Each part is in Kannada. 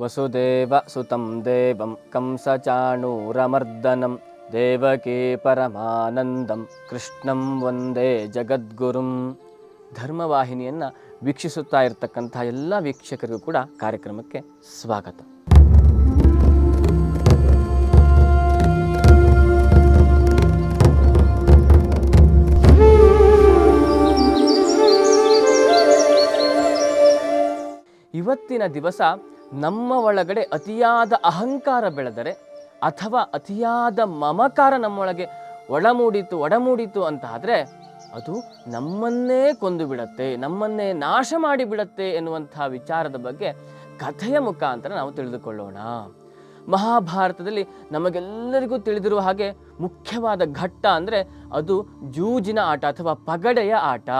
ವಸುದೇವ ಸುತಂ ದೇವಂ ಕಂಸಚಾಣೂರಮರ್ದನಂ, ದೇವಕೀ ಪರಮಾನಂದಂ, ಕೃಷ್ಣಂ ವಂದೇ ಜಗದ್ಗುರುಂ. ಧರ್ಮವಾಹಿನಿಯನ್ನು ವೀಕ್ಷಿಸುತ್ತಾ ಇರತಕ್ಕಂಥ ಎಲ್ಲ ವೀಕ್ಷಕರಿಗೂ ಕೂಡ ಕಾರ್ಯಕ್ರಮಕ್ಕೆ ಸ್ವಾಗತ. ಇವತ್ತಿನ ದಿವಸ ನಮ್ಮ ಒಳಗಡೆ ಅತಿಯಾದ ಅಹಂಕಾರ ಬೆಳೆದರೆ ಅಥವಾ ಅತಿಯಾದ ಮಮಕಾರ ನಮ್ಮೊಳಗೆ ಒಳಮೂಡಿತು, ಒಡಮೂಡಿತು ಅಂತ ಆದರೆ ಅದು ನಮ್ಮನ್ನೇ ಕೊಂದು ಬಿಡತ್ತೆ ನಮ್ಮನ್ನೇ ನಾಶ ಮಾಡಿಬಿಡತ್ತೆ ಎನ್ನುವಂಥ ವಿಚಾರದ ಬಗ್ಗೆ ಕಥೆಯ ಮುಖಾಂತರ ನಾವು ತಿಳಿದುಕೊಳ್ಳೋಣ. ಮಹಾಭಾರತದಲ್ಲಿ ನಮಗೆಲ್ಲರಿಗೂ ತಿಳಿದಿರುವ ಹಾಗೆ ಮುಖ್ಯವಾದ ಘಟ್ಟ ಅಂದರೆ ಅದು ಜೂಜಿನ ಆಟ ಅಥವಾ ಪಗಡೆಯ ಆಟ.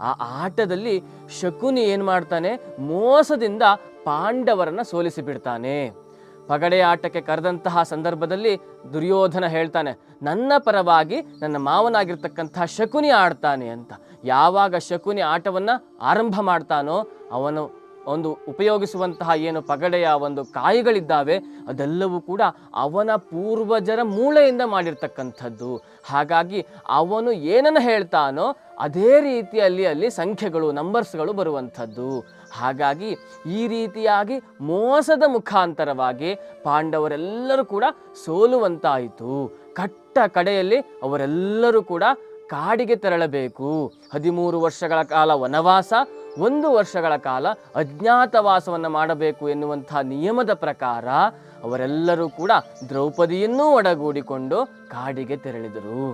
ಆ ಆಟದಲ್ಲಿ ಶಕುನಿ ಏನು ಮಾಡ್ತಾನೆ? ಮೋಸದಿಂದ ಪಾಂಡವರನ್ನ ಸೋಲಿಸಿ ಬಿಡ್ತಾನೆ. ಪಗಡೆಯ ಆಟಕ್ಕೆ ಕರೆದಂತಹ ಸಂದರ್ಭದಲ್ಲಿ ದುರ್ಯೋಧನ ಹೇಳ್ತಾನೆ, ನನ್ನ ಪರವಾಗಿ ನನ್ನ ಮಾವನಾಗಿರ್ತಕ್ಕಂತಹ ಶಕುನಿ ಆಡ್ತಾನೆ ಅಂತ. ಯಾವಾಗ ಶಕುನಿ ಆಟವನ್ನು ಆರಂಭ ಮಾಡ್ತಾನೋ ಅವನು ಒಂದು ಉಪಯೋಗಿಸುವಂತಹ ಏನು ಪಗಡೆಯ ಒಂದು ಕಾಯಿಗಳಿದ್ದಾವೆ, ಅದೆಲ್ಲವೂ ಕೂಡ ಅವನ ಪೂರ್ವಜರ ಮೂಳೆಯಿಂದ ಮಾಡಿರ್ತಕ್ಕಂಥದ್ದು. ಹಾಗಾಗಿ ಅವನು ಏನನ್ನು ಹೇಳ್ತಾನೋ ಅದೇ ರೀತಿಯಲ್ಲಿ ಅಲ್ಲಿ ಸಂಖ್ಯೆಗಳು ನಂಬರ್ಸ್ಗಳು ಬರುವಂಥದ್ದು. ಹಾಗಾಗಿ ಈ ರೀತಿಯಾಗಿ ಮೋಸದ ಮುಖಾಂತರವಾಗಿ ಪಾಂಡವರೆಲ್ಲರೂ ಕೂಡ ಸೋಲುವಂತಾಯಿತು. ಕಟ್ಟ ಕಡೆಯಲ್ಲಿ ಅವರೆಲ್ಲರೂ ಕೂಡ ಕಾಡಿಗೆ ತೆರಳಬೇಕು. ಹದಿಮೂರು ವರ್ಷಗಳ ಕಾಲ ವನವಾಸ ಒಂದು ವರ್ಷಗಳ ಕಾಲ ಅಜ್ಞಾತವಾಸವನ್ನು ಮಾಡಬೇಕು ಎನ್ನುವಂಥ ನಿಯಮದ ಪ್ರಕಾರ ಅವರೆಲ್ಲರೂ ಕೂಡ ದ್ರೌಪದಿಯನ್ನೂ ಒಡಗೂಡಿಕೊಂಡು ಕಾಡಿಗೆ ತೆರಳಿದರು.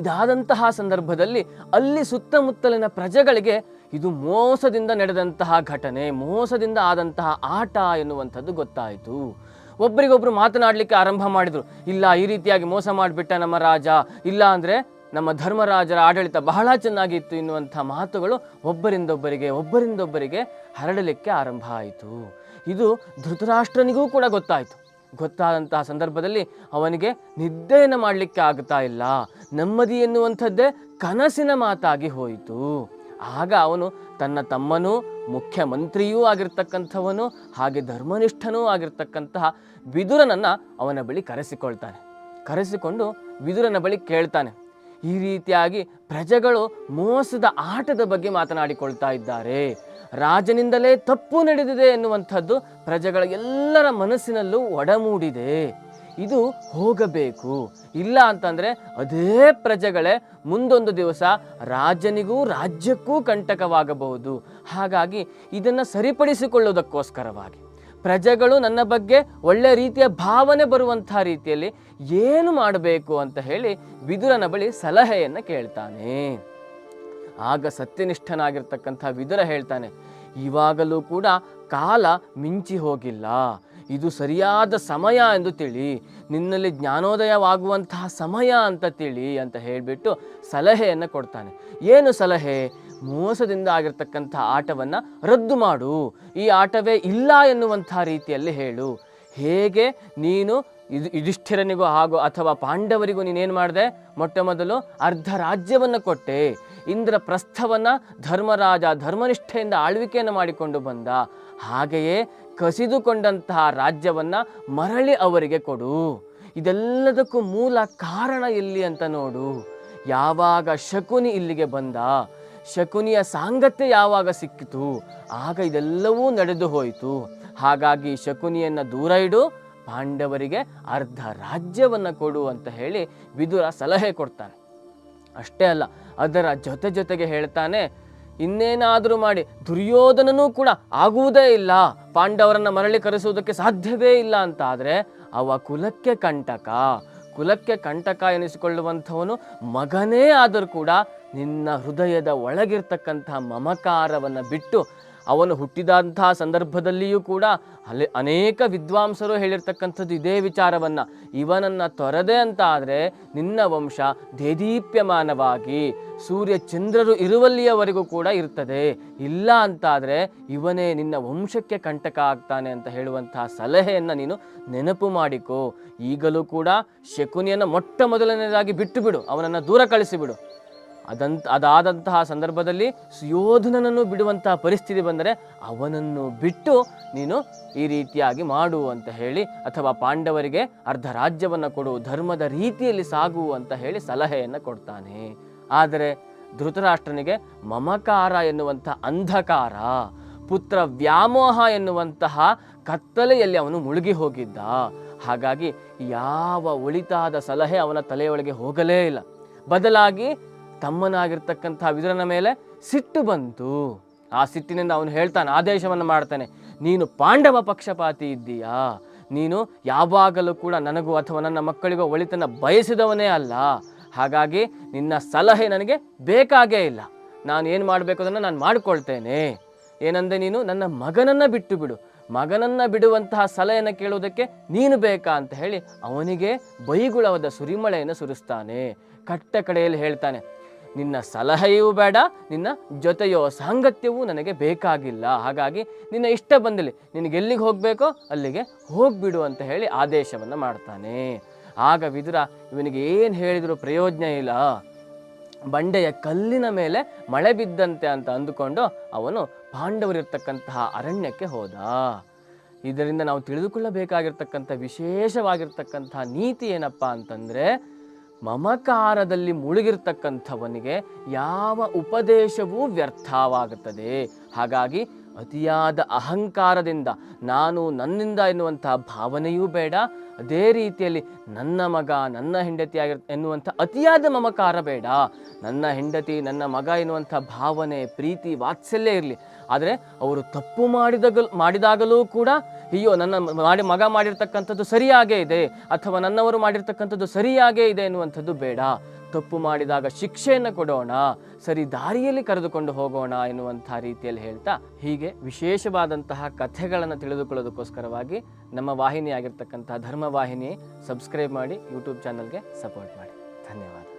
ಇದಾದಂತಹ ಸಂದರ್ಭದಲ್ಲಿ ಅಲ್ಲಿ ಸುತ್ತಮುತ್ತಲಿನ ಪ್ರಜೆಗಳಿಗೆ ಇದು ಮೋಸದಿಂದ ನಡೆದಂತಹ ಘಟನೆ, ಮೋಸದಿಂದ ಆದಂತಹ ಆಟ ಎನ್ನುವಂಥದ್ದು ಗೊತ್ತಾಯಿತು. ಒಬ್ಬರಿಗೊಬ್ರು ಮಾತನಾಡಲಿಕ್ಕೆ ಆರಂಭ ಮಾಡಿದರು. ಇಲ್ಲ, ಈ ರೀತಿಯಾಗಿ ಮೋಸ ಮಾಡಿಬಿಟ್ಟ ನಮ್ಮ ರಾಜ, ಇಲ್ಲ ಅಂದರೆ ನಮ್ಮ ಧರ್ಮರಾಜರ ಆಡಳಿತ ಬಹಳ ಚೆನ್ನಾಗಿತ್ತು ಎನ್ನುವಂಥ ಮಾತುಗಳು ಒಬ್ಬರಿಂದೊಬ್ಬರಿಗೆ ಒಬ್ಬರಿಂದೊಬ್ಬರಿಗೆ ಹರಡಲಿಕ್ಕೆ ಆರಂಭ ಆಯಿತು. ಇದು ಧೃತರಾಷ್ಟ್ರನಿಗೂ ಕೂಡ ಗೊತ್ತಾಯಿತು. ಗೊತ್ತಾದಂತಹ ಸಂದರ್ಭದಲ್ಲಿ ಅವನಿಗೆ ನಿದ್ದೆಯನ್ನು ಮಾಡಲಿಕ್ಕೆ ಆಗ್ತಾ ಇಲ್ಲ. ನೆಮ್ಮದಿ ಎನ್ನುವಂಥದ್ದೇ ಕನಸಿನ ಮಾತಾಗಿ ಹೋಯಿತು. ಆಗ ಅವನು ತನ್ನ ತಮ್ಮನೂ ಮುಖ್ಯಮಂತ್ರಿಯೂ ಆಗಿರ್ತಕ್ಕಂಥವನು ಹಾಗೆ ಧರ್ಮನಿಷ್ಠನೂ ಆಗಿರ್ತಕ್ಕಂತಹ ಬಿದುರನನ್ನು ಅವನ ಬಳಿ ಕರೆಸಿಕೊಳ್ತಾನೆ. ಕರೆಸಿಕೊಂಡು ಬಿದುರನ ಬಳಿ ಕೇಳ್ತಾನೆ. ಈ ರೀತಿಯಾಗಿ ಪ್ರಜೆಗಳು ಮೋಸದ ಆಟದ ಬಗ್ಗೆ ಮಾತನಾಡಿಕೊಳ್ತಾ ಇದ್ದಾರೆ. ರಾಜನಿಂದಲೇ ತಪ್ಪು ನಡೆದಿದೆ ಎನ್ನುವಂಥದ್ದು ಪ್ರಜೆಗಳ ಎಲ್ಲರ ಮನಸ್ಸಿನಲ್ಲೂ ಒಡಮೂಡಿದೆ. ಇದು ಹೋಗಬೇಕು. ಇಲ್ಲ ಅಂತಂದರೆ ಅದೇ ಪ್ರಜೆಗಳೇ ಮುಂದೊಂದು ದಿವಸ ರಾಜನಿಗೂ ರಾಜ್ಯಕ್ಕೂ ಕಂಟಕವಾಗಬಹುದು. ಹಾಗಾಗಿ ಇದನ್ನು ಸರಿಪಡಿಸಿಕೊಳ್ಳುವುದಕ್ಕೋಸ್ಕರವಾಗಿ. ಪ್ರಜೆಗಳು ನನ್ನ ಬಗ್ಗೆ ಒಳ್ಳೆಯ ರೀತಿಯ ಭಾವನೆ ಬರುವಂತಹ ರೀತಿಯಲ್ಲಿ ಏನು ಮಾಡಬೇಕು ಅಂತ ಹೇಳಿ ವಿದುರನ ಬಳಿ ಸಲಹೆಯನ್ನು ಕೇಳ್ತಾನೆ. ಆಗ ಸತ್ಯನಿಷ್ಠನಾಗಿರ್ತಕ್ಕಂಥ ವಿದುರ ಹೇಳ್ತಾನೆ, ಇವಾಗಲೂ ಕೂಡ ಕಾಲ ಮಿಂಚಿ ಹೋಗಿಲ್ಲ. ಇದು ಸರಿಯಾದ ಸಮಯ ಎಂದು ತಿಳಿ. ನಿನ್ನಲ್ಲಿ ಜ್ಞಾನೋದಯವಾಗುವಂತಹ ಸಮಯ ಅಂತ ತಿಳಿ ಅಂತ ಹೇಳಿಬಿಟ್ಟು ಸಲಹೆಯನ್ನು ಕೊಡ್ತಾನೆ. ಏನು ಸಲಹೆ? ಮೋಸದಿಂದ ಆಗಿರ್ತಕ್ಕಂಥ ಆಟವನ್ನು ರದ್ದು ಮಾಡು. ಈ ಆಟವೇ ಇಲ್ಲ ಎನ್ನುವಂಥ ರೀತಿಯಲ್ಲಿ ಹೇಳು. ಹೇಗೆ ನೀನು ಇದು ಯುಧಿಷ್ಠಿರನಿಗೂ ಹಾಗೂ ಅಥವಾ ಪಾಂಡವರಿಗೂ ನೀನೇನು ಮಾಡಿದೆ? ಮೊಟ್ಟ ಮೊದಲು ಅರ್ಧ ರಾಜ್ಯವನ್ನು ಕೊಟ್ಟೆ. ಇಂದ್ರ ಪ್ರಸ್ಥವನ್ನು ಧರ್ಮರಾಜ ಧರ್ಮನಿಷ್ಠೆಯಿಂದ ಆಳ್ವಿಕೆಯನ್ನು ಮಾಡಿಕೊಂಡು ಬಂದ. ಹಾಗೆಯೇ ಕಸಿದುಕೊಂಡಂತಹ ರಾಜ್ಯವನ್ನು ಮರಳಿ ಅವರಿಗೆ ಕೊಡು. ಇದೆಲ್ಲದಕ್ಕೂ ಮೂಲ ಕಾರಣ ಎಲ್ಲಿ ಅಂತ ನೋಡು. ಯಾವಾಗ ಶಕುನಿ ಇಲ್ಲಿಗೆ ಬಂದ ಶಕುನಿಯ ಸಾಂಗತ್ಯ ಯಾವಾಗ ಸಿಕ್ಕಿತು? ಆಗ ಇದೆಲ್ಲವೂ ನಡೆದು ಹೋಯಿತು. ಹಾಗಾಗಿ ಶಕುನಿಯನ್ನು ದೂರ ಇಡು, ಪಾಂಡವರಿಗೆ ಅರ್ಧ ರಾಜ್ಯವನ್ನು ಕೊಡು ಅಂತ ಹೇಳಿ ವಿದುರ ಸಲಹೆ ಕೊಡ್ತಾನೆ. ಅಷ್ಟೇ ಅಲ್ಲ, ಅದರ ಜೊತೆ ಜೊತೆಗೆ ಹೇಳ್ತಾನೆ, ಇನ್ನೇನಾದರೂ ಮಾಡಿ, ದುರ್ಯೋಧನನೂ ಕೂಡ ಆಗುವುದೇ ಇಲ್ಲ. ಪಾಂಡವರನ್ನು ಮರಳಿ ಕರೆಸುವುದಕ್ಕೆ ಸಾಧ್ಯವೇ ಇಲ್ಲ ಅಂತ ಆದರೆ ಅವ ಕುಲಕ್ಕೆ ಕಂಟಕ. ಕುಲಕ್ಕೆ ಕಂಟಕ ಎನಿಸಿಕೊಳ್ಳುವಂಥವನು ಮಗನೇ ಆದರೂ ಕೂಡ ನಿನ್ನ ಹೃದಯದ ಒಳಗಿರ್ತಕ್ಕಂತಹ ಮಮಕಾರವನ್ನು ಬಿಟ್ಟು ಅವನು ಹುಟ್ಟಿದಂತಹ ಸಂದರ್ಭದಲ್ಲಿಯೂ ಕೂಡ ಅಲ್ಲಿ ಅನೇಕ ವಿದ್ವಾಂಸರು ಹೇಳಿರ್ತಕ್ಕಂಥದ್ದು ಇದೇ ವಿಚಾರವನ್ನು. ಇವನನ್ನು ತೊರದೆ ಅಂತ ಆದರೆ ನಿನ್ನ ವಂಶ ದೇದೀಪ್ಯಮಾನವಾಗಿ ಸೂರ್ಯ ಚಂದ್ರರು ಇರುವಲ್ಲಿಯವರೆಗೂ ಕೂಡ ಇರ್ತದೆ. ಇಲ್ಲ ಅಂತಾದರೆ ಇವನೇ ನಿನ್ನ ವಂಶಕ್ಕೆ ಕಂಟಕ ಆಗ್ತಾನೆ ಅಂತ ಹೇಳುವಂತಹ ಸಲಹೆಯನ್ನು ನೀನು ನೆನಪು ಮಾಡಿಕೋ. ಈಗಲೂ ಕೂಡ ಶಕುನಿಯನ್ನು ಮೊಟ್ಟ ಮೊದಲನೇದಾಗಿ ಬಿಟ್ಟು ಬಿಡು, ಅವನನ್ನು ದೂರ ಕಳಿಸಿಬಿಡು ಅದಂತ, ಅದಾದಂತಹ ಸಂದರ್ಭದಲ್ಲಿ ಸುಯೋಧನನನ್ನು ಬಿಡುವಂತಹ ಪರಿಸ್ಥಿತಿ ಬಂದರೆ ಅವನನ್ನು ಬಿಟ್ಟು ನೀನು ಈ ರೀತಿಯಾಗಿ ಮಾಡು ಅಂತ ಹೇಳಿ ಅಥವಾ ಪಾಂಡವರಿಗೆ ಅರ್ಧ ರಾಜ್ಯವನ್ನು ಕೊಡು, ಧರ್ಮದ ರೀತಿಯಲ್ಲಿ ಸಾಗು ಅಂತ ಹೇಳಿ ಸಲಹೆಯನ್ನು ಕೊಡ್ತಾನೆ. ಆದರೆ ಧೃತರಾಷ್ಟ್ರನಿಗೆ ಮಮಕಾರ ಎನ್ನುವಂಥ ಅಂಧಕಾರ, ಪುತ್ರ ವ್ಯಾಮೋಹ ಎನ್ನುವಂತಹ ಕತ್ತಲೆಯಲ್ಲಿ ಅವನು ಮುಳುಗಿ ಹೋಗಿದ್ದ. ಹಾಗಾಗಿ ಯಾವ ಒಳಿತಾದ ಸಲಹೆ ಅವನ ತಲೆಯೊಳಗೆ ಹೋಗಲೇ ಇಲ್ಲ. ಬದಲಾಗಿ ತಮ್ಮನಾಗಿರ್ತಕ್ಕಂಥ ವಿದುರನ ಮೇಲೆ ಸಿಟ್ಟು ಬಂತು. ಆ ಸಿಟ್ಟಿನಿಂದ ಅವನು ಹೇಳ್ತಾನೆ, ಆದೇಶವನ್ನು ಮಾಡ್ತಾನೆ, ನೀನು ಪಾಂಡವ ಪಕ್ಷಪಾತಿ ಇದ್ದೀಯಾ? ನೀನು ಯಾವಾಗಲೂ ಕೂಡ ನನಗೂ ಅಥವಾ ನನ್ನ ಮಕ್ಕಳಿಗೋ ಒಳಿತನ ಬಯಸಿದವನೇ ಅಲ್ಲ. ಹಾಗಾಗಿ ನಿನ್ನ ಸಲಹೆ ನನಗೆ ಬೇಕಾಗೇ ಇಲ್ಲ. ನಾನು ಏನು ಮಾಡಬೇಕು ಅದನ್ನು ನಾನು ಮಾಡಿಕೊಳ್ತೇನೆ. ಏನಂದೆ ನೀನು, ನನ್ನ ಮಗನನ್ನು ಬಿಟ್ಟು ಬಿಡು ಮಗನನ್ನು ಬಿಡುವಂತಹ ಸಲಹೆಯನ್ನು ಕೇಳುವುದಕ್ಕೆ ನೀನು ಬೇಕಾ? ಅಂತ ಹೇಳಿ ಅವನಿಗೆ ಬೈಗುಳವಾದ ಸುರಿಮಳೆಯನ್ನು ಸುರಿಸ್ತಾನೆ. ಕಟ್ಟ ಕಡೆಯಲ್ಲಿ ಹೇಳ್ತಾನೆ ನಿನ್ನ ಸಲಹೆಯೂ ಬೇಡ, ನಿನ್ನ ಜೊತೆಯೋ ಸಾಂಗತ್ಯವೂ ನನಗೆ ಬೇಕಾಗಿಲ್ಲ. ಹಾಗಾಗಿ ನಿನ್ನ ಇಷ್ಟ ಬಂದಲ್ಲಿ ನಿನಗೆ ಎಲ್ಲಿಗೆ ಹೋಗಬೇಕೋ ಅಲ್ಲಿಗೆ ಹೋಗ್ಬಿಡು ಅಂತ ಹೇಳಿ ಆದೇಶವನ್ನು ಮಾಡ್ತಾನೆ. ಆಗ ವಿದುರ ಇವನಿಗೆ ಏನು ಹೇಳಿದರೂ ಪ್ರಯೋಜನ ಇಲ್ಲ. ಬಂಡೆಯ ಕಲ್ಲಿನ ಮೇಲೆ ಮಳೆ ಬಿದ್ದಂತೆ ಅಂತ ಅಂದುಕೊಂಡು ಅವನು ಪಾಂಡವರಿರ್ತಕ್ಕಂತಹ ಅರಣ್ಯಕ್ಕೆ ಹೋದ. ಇದರಿಂದ ನಾವು ತಿಳಿದುಕೊಳ್ಳಬೇಕಾಗಿರ್ತಕ್ಕಂಥ ವಿಶೇಷವಾಗಿರ್ತಕ್ಕಂತಹ ನೀತಿ ಏನಪ್ಪ ಅಂತಂದರೆ ಮಮಕಾರದಲ್ಲಿ ಮುಳುಗಿರ್ತಕ್ಕಂಥವನಿಗೆ ಯಾವ ಉಪದೇಶವೂ ವ್ಯರ್ಥವಾಗುತ್ತದೆ. ಹಾಗಾಗಿ ಅತಿಯಾದ ಅಹಂಕಾರದಿಂದ ನಾನು ನನ್ನಿಂದ ಎನ್ನುವಂತಹ ಭಾವನೆಯೂ ಬೇಡ ಅದೇ ರೀತಿಯಲ್ಲಿ ನನ್ನ ಮಗ ನನ್ನ ಹೆಂಡತಿಯಾಗಿರ್ ಎನ್ನುವಂಥ ಅತಿಯಾದ ಮಮಕಾರ ಬೇಡ. ನನ್ನ ಹೆಂಡತಿ, ನನ್ನ ಮಗ ಎನ್ನುವಂಥ ಭಾವನೆ, ಪ್ರೀತಿ, ವಾತ್ಸಲ್ಯ ಇರಲಿ. ಆದರೆ ಅವರು ತಪ್ಪು ಮಾಡಿದಾಗ ಮಾಡಿದಾಗಲೂ ಕೂಡ ಅಯ್ಯೋ ನನ್ನ ಮಾಡಿ, ಮಗ ಮಾಡಿರ್ತಕ್ಕಂಥದ್ದು ಸರಿಯಾಗೇ ಇದೆ, ಅಥವಾ ನನ್ನವರು ಮಾಡಿರ್ತಕ್ಕಂಥದ್ದು ಸರಿಯಾಗೇ ಇದೆ ಎನ್ನುವಂಥದ್ದು ಬೇಡ. ತಪ್ಪು ಮಾಡಿದಾಗ ಶಿಕ್ಷೆಯನ್ನು ಕೊಡೋಣ, ಸರಿ ದಾರಿಯಲ್ಲಿ ಕರೆದುಕೊಂಡು ಹೋಗೋಣ ಎನ್ನುವಂಥ ರೀತಿಯಲ್ಲಿ ಹೇಳ್ತಾ ಹೀಗೆ ವಿಶೇಷವಾದಂತಹ ಕಥೆಗಳನ್ನು ತಿಳಿದುಕೊಳ್ಳೋದಕ್ಕೋಸ್ಕರವಾಗಿ ನಮ್ಮ ವಾಹಿನಿ ಧರ್ಮವಾಹಿನಿ ಧರ್ಮ ವಾಹಿನಿ ಸಬ್ಸ್ಕ್ರೈಬ್ ಮಾಡಿ ಯೂಟ್ಯೂಬ್ ಚಾನಲ್ಗೆ ಸಪೋರ್ಟ್ ಮಾಡಿ. ಧನ್ಯವಾದ.